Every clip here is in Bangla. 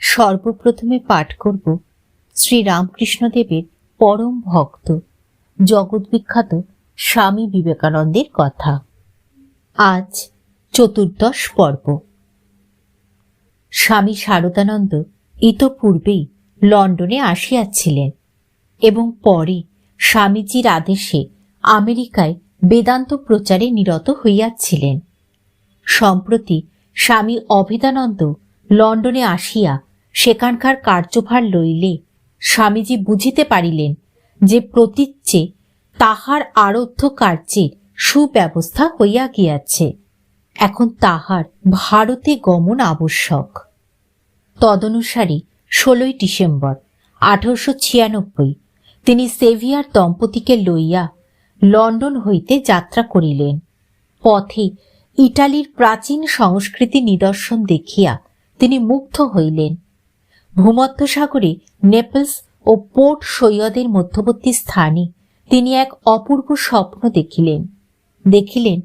সর্বপ্রথমে পাঠ করব শ্রী রামকৃষ্ণদেবের পরম ভক্ত, জগৎবিখ্যাত স্বামী বিবেকানন্দের কথা। আজ চতুর্দশ পর্ব। স্বামী শারদানন্দ ইতপূর্বেই লন্ডনে আসিয়াছিলেন এবং পরে স্বামীজির আদেশে আমেরিকায় বেদান্ত প্রচারে নিরত হইয়াছিলেন। সম্প্রতি স্বামী অভেদানন্দ লন্ডনে আসিয়া সেখানকার কার্যভার লইলে স্বামীজি বুঝিতে পারিলেন যে প্রতীচ্যে তাহার আরধ্য কার্যের সুব্যবস্থা হইয়া গিয়াছে। এখন তাহার ভারতে গমন আবশ্যক। তদনুসারে ষোলোই ডিসেম্বর আঠারোশো ছিয়ানব্বই তিনি সেভিয়ার দম্পতিকে লইয়া লন্ডন হইতে যাত্রা করিলেন। পথে ইটালির প্রাচীন সংস্কৃতি নিদর্শন দেখিয়া তিনি মুগ্ধ হইলেন। ভূমধ্যসাগরে নেপলস ও পোর্ট সৈয়দের মধ্যবর্তী স্থানে তিনি এক অপূর্ব স্বপ্ন দেখিলেন। দেখিলেন,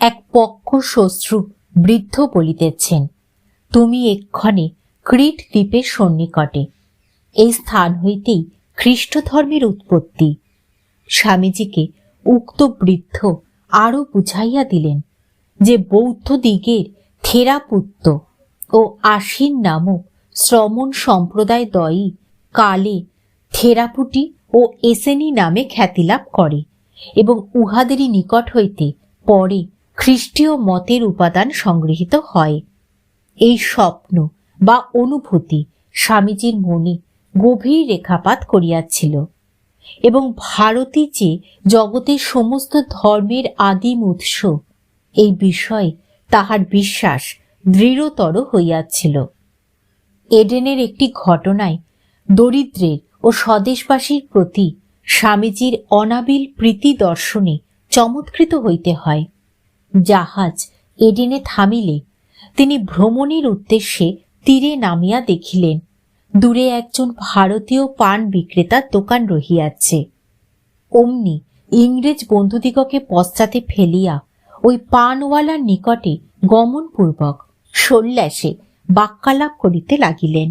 এক পক্ষ শ্বশ্রু বৃদ্ধ বলিতেছেন, তুমি এক্ষণে ক্রিট দ্বীপের সন্নিকটে। এই স্থান হইতেই খ্রিস্ট ধর্মের উৎপত্তি। স্বামীজিকে উক্ত বৃদ্ধ আরও বুঝাইয়া দিলেন যে বৌদ্ধ দিগের থেরাপুত্ত ও আশিন নামক শ্রমণ সম্প্রদায় দয়ই কালে থেরাপুটি ও এসেনি নামে খ্যাতিলাভ করে এবং উহাদেরই নিকট হইতে পরে খ্রিস্টীয় মতের উপাদান সংগৃহীত হয়। এই স্বপ্ন বা অনুভূতি স্বামীজির মনে গভীর রেখাপাত করিয়াছিল এবং ভারতী যে জগতের সমস্ত ধর্মের আদিম উৎস, এই বিষয়ে তাহার বিশ্বাস দৃঢ়তর হইয়াছিল। এডেনের একটি ঘটনায় দরিদ্রের ও স্বদেশবাসীর প্রতি স্বামীজির অনাবিল প্রীতি দর্শনে চমৎকৃত হইতে হয়। জাহাজ এডেনে থামিলে তিনি ভ্রমণের উদ্দেশ্যে তীরে নামিয়া দেখিলেন, দূরে একজন ভারতীয় পান বিক্রেতার দোকান রহিয়াছে। অমনি ইংরেজ বন্ধুদিগকে পশ্চাতে ফেলিয়া ওই পানওয়ালার নিকটে গমনপূর্বক সন্ন্যাসে বাক্যালাপ করিতে লাগিলেন।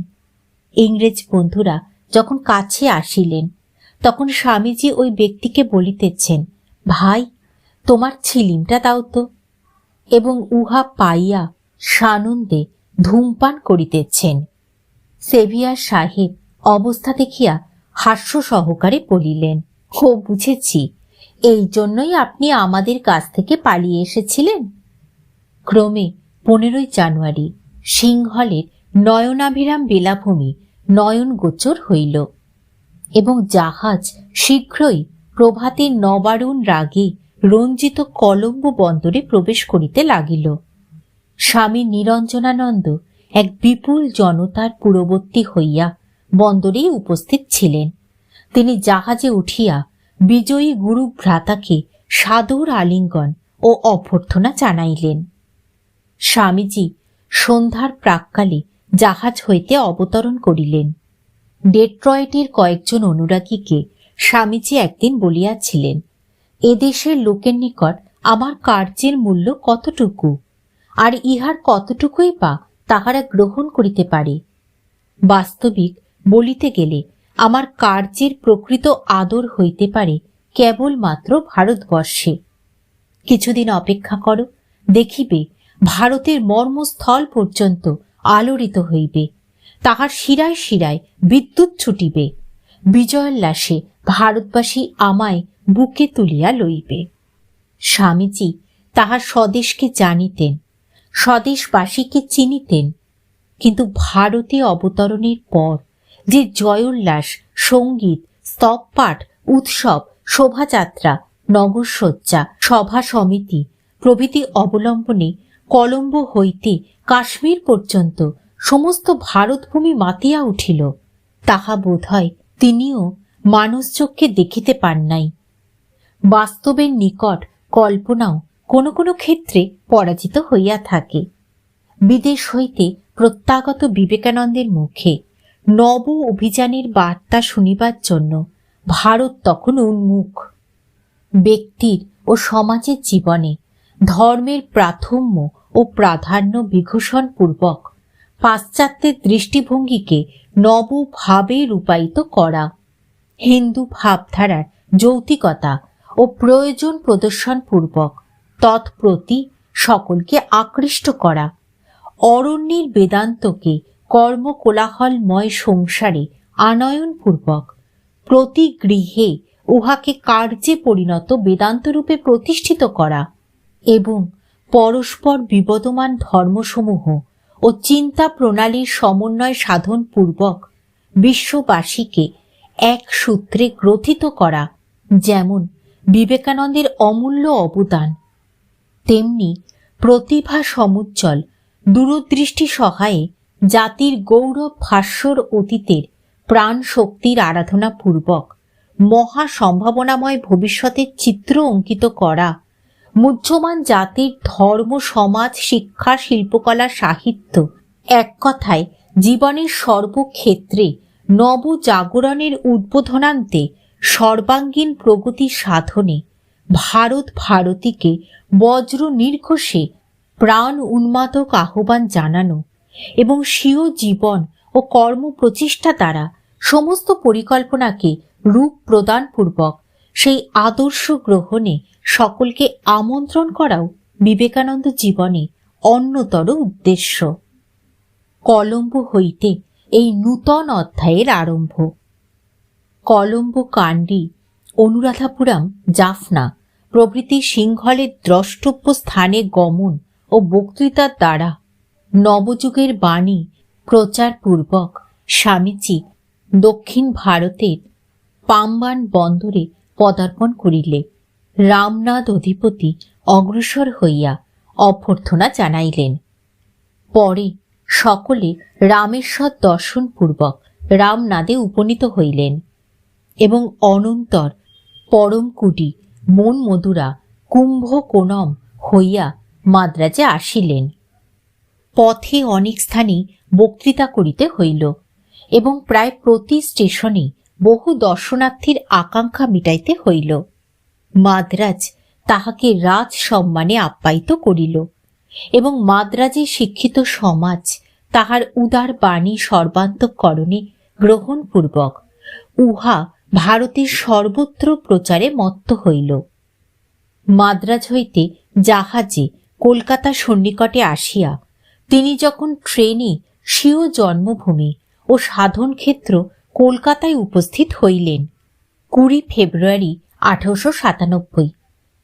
ইংরেজ বন্ধুরা যখন কাছে আসিলেন, তখন স্বামীজি ওই ব্যক্তিকে বলিতেছেন, ভাই, তোমার ছিলিমটা দাও তো। এবং উহা পাইয়া সানন্দে ধূমপান করিতেছেন। সেভিয়ার সাহেব অবস্থা দেখিয়া হাস্য সহকারে বলিলেন ও বুঝেছি, এই জন্যই আপনি আমাদের কাছ থেকে পালিয়ে এসেছিলেন? ক্রমে পনেরোই জানুয়ারি সিংহলের নয়নাভিরাম বেলাভূমি নয়ন গোচর হইল এবং জাহাজ শীঘ্রই প্রভাতের নবারুণ রাগে রঞ্জিত কলম্বো বন্দরে প্রবেশ করিতে লাগিল। স্বামী নিরঞ্জনানন্দ এক বিপুল জনতার পূর্ববর্তী হইয়া বন্দরেই উপস্থিত ছিলেন। তিনি জাহাজে উঠিয়া বিজয়ী গুরু ভ্রাতাকে সাদর আলিঙ্গন ও অভ্যর্থনা জানাইলেন। স্বামীজি সন্ধ্যার প্রাককালে জাহাজ হইতে অবতরণ করিলেন। ডেট্রয়েটের কয়েকজন অনুরাগীকে স্বামীজি একদিন বলিয়াছিলেন এদেশের লোকের নিকট আমার কার্যের মূল্য কতটুকু? আর ইহার কতটুকুই বা তাহারা গ্রহণ করিতে পারে? বাস্তবিক বলিতে গেলে আমার কার্যের প্রকৃত আদর হইতে পারে কেবলমাত্র ভারতবর্ষে। কিছুদিন অপেক্ষা করো, দেখিবে ভারতের মর্মস্থল পর্যন্ত আলোড়িত হইবে। তাহার শিরায় শিরায় বিদ্যুৎ ছুটিবে। বিজয়োল্লাসে ভারতবাসী আমায় বুকে তুলিয়া লইবে। স্বামীজি তাহার স্বদেশকে জানিতেন, স্বদেশবাসীকে চিনিতেন, কিন্তু ভারতে অবতরণের পর যে জয়োল্লাস সংগীত, স্তবপাঠ, উৎসব, শোভাযাত্রা, নগরসজ্জা, সভা সমিতি প্রভৃতি অবলম্বনে কলম্বো হইতে কাশ্মীর পর্যন্ত সমস্ত ভারতভূমি মাতিয়া উঠিল। তাহা বোধ হয় তিনিও মানুষ মানুষচক্ষে দেখিতে পান নাই। বাস্তবের নিকট কল্পনাও কোনো কোনো ক্ষেত্রে পরাজিত হইয়া থাকে। বিদেশ হইতে প্রত্যাগত বিবেকানন্দের মুখে নব অভিযানের বার্তা শুনিবার জন্য ভারত তখন উন্মুখ। ব্যক্তির ও সমাজের জীবনে ধর্মের প্রাথম্য ও প্রাধান্য বিঘোষণ পূর্বক পাশ্চাত্যের দৃষ্টিভঙ্গিকে নবভাবে রূপায়িত করা। হিন্দু ভাবধারার যৌতিকতা ও প্রয়োজন প্রদর্শন পূর্বক তৎপ্রতি সকলকে আকৃষ্ট করা। অরণ্যের বেদান্তকে কর্মকোলাহলময় সংসারে আনয়নপূর্বক প্রতি গৃহে উহাকে কার্যে পরিণত বেদান্তরূপে প্রতিষ্ঠিত করা এবং পরস্পর বিবদমান ধর্মসমূহ ও চিন্তা প্রণালীর সমন্বয় সাধন পূর্বক বিশ্ববাসীকে এক সূত্রে গ্রথিত করা, যেমন বিবেকানন্দের অমূল্য অবদান, তেমনি প্রতিভা সমুজ্জ্বল, দূরদৃষ্টি সহায়ে জাতির গৌরব ভাস্বর অতীতের প্রাণ শক্তির আরাধনা পূর্বক মহা সম্ভাবনাময় ভবিষ্যতের চিত্র অঙ্কিত করা। মুহ্যমান জাতির ধর্ম, সমাজ, শিক্ষা, শিল্পকলা, সাহিত্য। এক কথায়, জীবনের সর্বক্ষেত্রে নবজাগরণের উদ্বোধনান্তে সর্বাঙ্গীন প্রগতি সাধনে ভারত ভারতীকে বজ্র নির্ঘোষে প্রাণ উন্মাদক আহ্বান জানানো এবং স্বীয় জীবন ও কর্ম প্রচেষ্টা দ্বারা সমস্ত পরিকল্পনাকে রূপ প্রদানপূর্বক সেই আদর্শ গ্রহণে সকলকে আমন্ত্রণ করাও বিবেকানন্দ জীবনে অন্যতর উদ্দেশ্য। কলম্বো হইতে এই নূতন অধ্যায়ের আরম্ভ। কলম্বো কাণ্ডি অনুরাধাপুরম, জাফনা প্রভৃতি সিংহলের দ্রষ্টব্য স্থানে গমন ও বক্তৃতার দ্বারা নবযুগের বাণী প্রচারপূর্বক স্বামীজি দক্ষিণ ভারতের পাম্বান বন্দরে পদার্পণ করিলে রামনাথ অধিপতি অগ্রসর হইয়া অভ্যর্থনা জানাইলেন। পরে সকলে রামেশ্বর দর্শনপূর্বক রামনাদে উপনীত হইলেন এবং অনন্তর পরমকুটি মন মধুরা কুম্ভকোণম হইয়া মাদ্রাজে আসিলেন। পথে অনেক স্থানে বক্তৃতা করিতে হইল এবং প্রায় প্রতি স্টেশনে বহু দর্শনার্থীর আকাঙ্ক্ষা মিটাইতে হইল। মাদ্রাজ তাহাকে রাজ সম্মানে আপ্যায়িত করিল এবং মাদ্রাজে শিক্ষিত সমাজ তাহার উদার বাণী সর্বান্তকরণে গ্রহণপূর্বক উহা ভারতের সর্বত্র প্রচারে মত্ত হইল। মাদ্রাজ হইতে জাহাজে কলকাতা সন্নিকটে আসিয়া তিনি যখন ট্রেনে স্বীয় জন্মভূমি ও সাধন ক্ষেত্র কলকাতায় উপস্থিত হইলেন। কুড়ি ফেব্রুয়ারি আঠারোশো সাতানব্বই।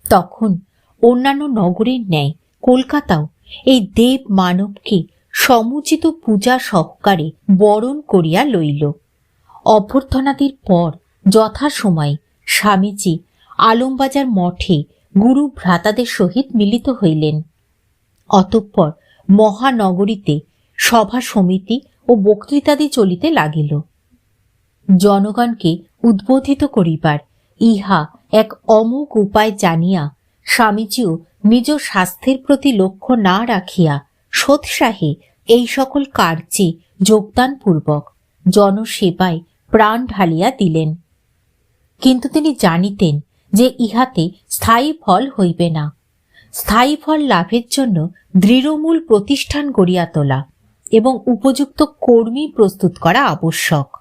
তখন অন্যান্য নগরের ন্যায় কলকাতাও এই দেব মানবকে সমুচিত পূজা সহকারে বরণ করিয়া লইল। অভ্যর্থনাদির পর যথাসময়ে স্বামীজি আলমবাজার মঠে গুরু ভ্রাতাদের সহিত মিলিত হইলেন। অতঃপর মহানগরীতে সভা সমিতি ও বক্তৃতাদি চলিতে লাগিল। জনগণকে উদ্বোধিত করিবার। ইহা এক অমোঘ উপায় জানিয়া স্বামীজিও নিজ স্বাস্থ্যের প্রতি লক্ষ্য না রাখিয়া সোৎসাহে এই সকল কার্যে যোগদানপূর্বক জনসেবায় প্রাণ ঢালিয়া দিলেন। কিন্তু তিনি জানিতেন যে ইহাতে স্থায়ী ফল হইবে না। স্থায়ী ফল লাভের জন্য দৃঢ়মূল প্রতিষ্ঠান গড়িয়া তোলা এবং উপযুক্ত কর্মী প্রস্তুত করা আবশ্যক।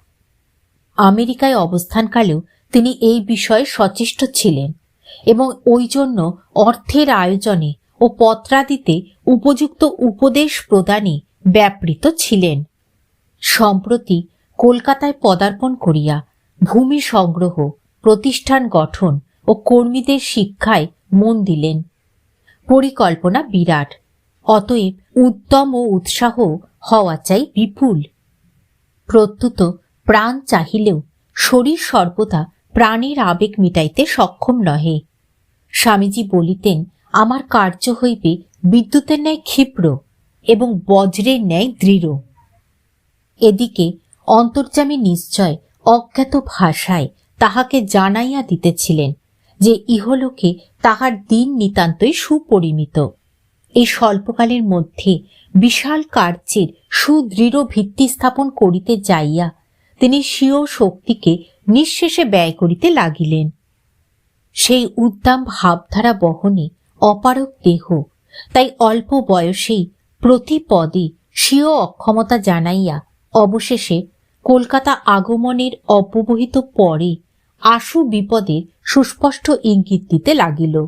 আমেরিকায় অবস্থানকালেও তিনি এই বিষয়ে সচেষ্ট ছিলেন এবং ওই জন্য অর্থের আয়োজনে ও পত্রাদিতে উপযুক্ত উপদেশ প্রদানে ব্যাপৃত ছিলেন। সম্প্রতি কলকাতায় পদার্পণ করিয়া ভূমি সংগ্রহ, প্রতিষ্ঠান গঠন ও কর্মীদের শিক্ষায় মন দিলেন। পরিকল্পনা বিরাট, অতএব উদ্যম ও উৎসাহ হওয়া চাই বিপুল। প্রত্যুত প্রাণ চাহিলেও শরীর সর্বদা প্রাণের আবেগ মিটাইতে সক্ষম নহে। স্বামীজি বলিতেন, আমার কার্য হইবে বিদ্যুতের ন্যায় ক্ষিপ্র এবং বজ্রের ন্যায় দৃঢ়। এদিকে অন্তর্যামী নিশ্চয় অজ্ঞাত ভাষায় তাহাকে জানাইয়া দিতেছিলেন যে ইহলোকে তাহার দিন নিতান্তই সুপরিমিত। এই স্বল্পকালের মধ্যে বিশাল কার্যের সুদৃঢ় ভিত্তি স্থাপন করিতে যাইয়া তিনি স্বীয় শক্তিকে নিঃশেষে ব্যয় করিতে লাগিলেন। সেই উদ্দাম ভাবধারা বহনে অপারক দেহ, তাই অল্প বয়সেই প্রতি পদে স্বীয় অক্ষমতা জানাইয়া অবশেষে কলকাতা আগমনের অব্যবহিত পরে আশু বিপদের সুস্পষ্ট ইঙ্গিত দিতে লাগিল।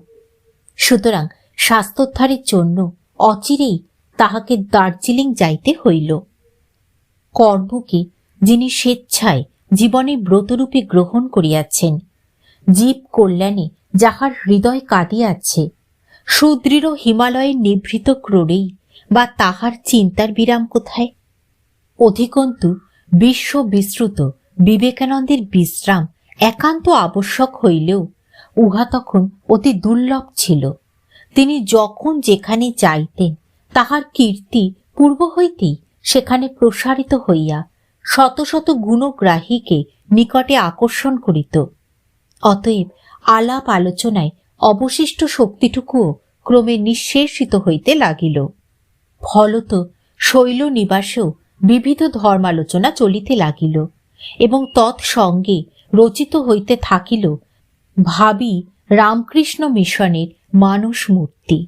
সুতরাং স্বাস্থ্যোদ্ধারের জন্য অচিরেই তাহাকে দার্জিলিং যাইতে হইল। কর্মকে যিনি স্বেচ্ছায় জীবনে ব্রতরূপে গ্রহণ করিয়াছেন। জীব কল্যাণে যাহার হৃদয় কাঁদিয়াছে, সুদৃঢ় হিমালয়ের নিভৃত ক্রোড়েই বা তাহার চিন্তার বিরাম কোথায়? অধিকন্তু বিশ্ব বিশ্রুত বিবেকানন্দের বিশ্রাম একান্ত আবশ্যক হইলেও উহা তখন অতি দুর্লভ ছিল। তিনি যখন যেখানে যাইতেন, তাহার কীর্তি পূর্ব হইতেই সেখানে প্রসারিত হইয়া শত শত গুণগ্রাহীকে নিকটে আকর্ষণ করিত। অতএব আলাপ আলোচনায় অবশিষ্ট শক্তিটুকুও ক্রমে নিঃশেষিত হইতে লাগিল। ফলত শৈল নিবাসেও বিবিধ ধর্মালোচনা চলিতে লাগিল এবং তৎসঙ্গে রচিত হইতে থাকিল ভাবি রামকৃষ্ণ মিশনের মানুষ মূর্তি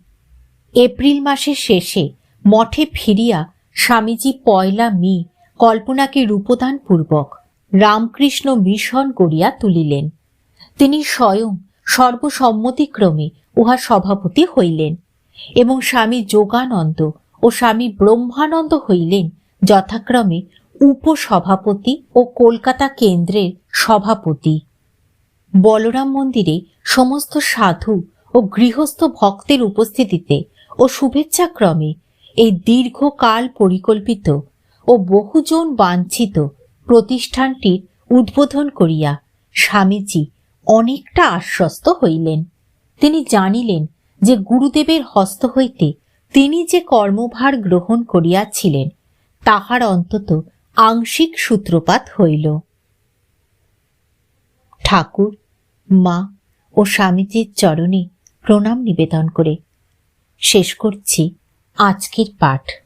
এপ্রিল মাসের শেষে মঠে ফিরিয়া স্বামীজি পয়লা মি কল্পনাকে রূপদান পূর্বক রামকৃষ্ণ মিশন করিয়া তুলিলেন। তিনি স্বয়ং সর্বসম্মতিক্রমে উহা সভাপতি হইলেন এবং স্বামী যোগানন্দ ও স্বামী ব্রহ্মানন্দ হইলেন যথাক্রমে উপসভাপতি ও কলকাতা কেন্দ্রের সভাপতি। বলরাম মন্দিরে সমস্ত সাধু ও গৃহস্থ ভক্তের উপস্থিতিতে ও শুভেচ্ছাক্রমে এই দীর্ঘকাল পরিকল্পিত ও বহুজন বাঞ্ছিত প্রতিষ্ঠানটির উদ্বোধন করিয়া স্বামীজি অনেকটা আশ্বস্ত হইলেন। তিনি জানিলেন যে গুরুদেবের হস্ত হইতে তিনি যে কর্মভার গ্রহণ করিয়াছিলেন, তাহার অন্তত আংশিক সূত্রপাত হইল। ঠাকুর, মা ও স্বামীজির চরণে প্রণাম নিবেদন করে। শেষ করছি আজকের পাঠ।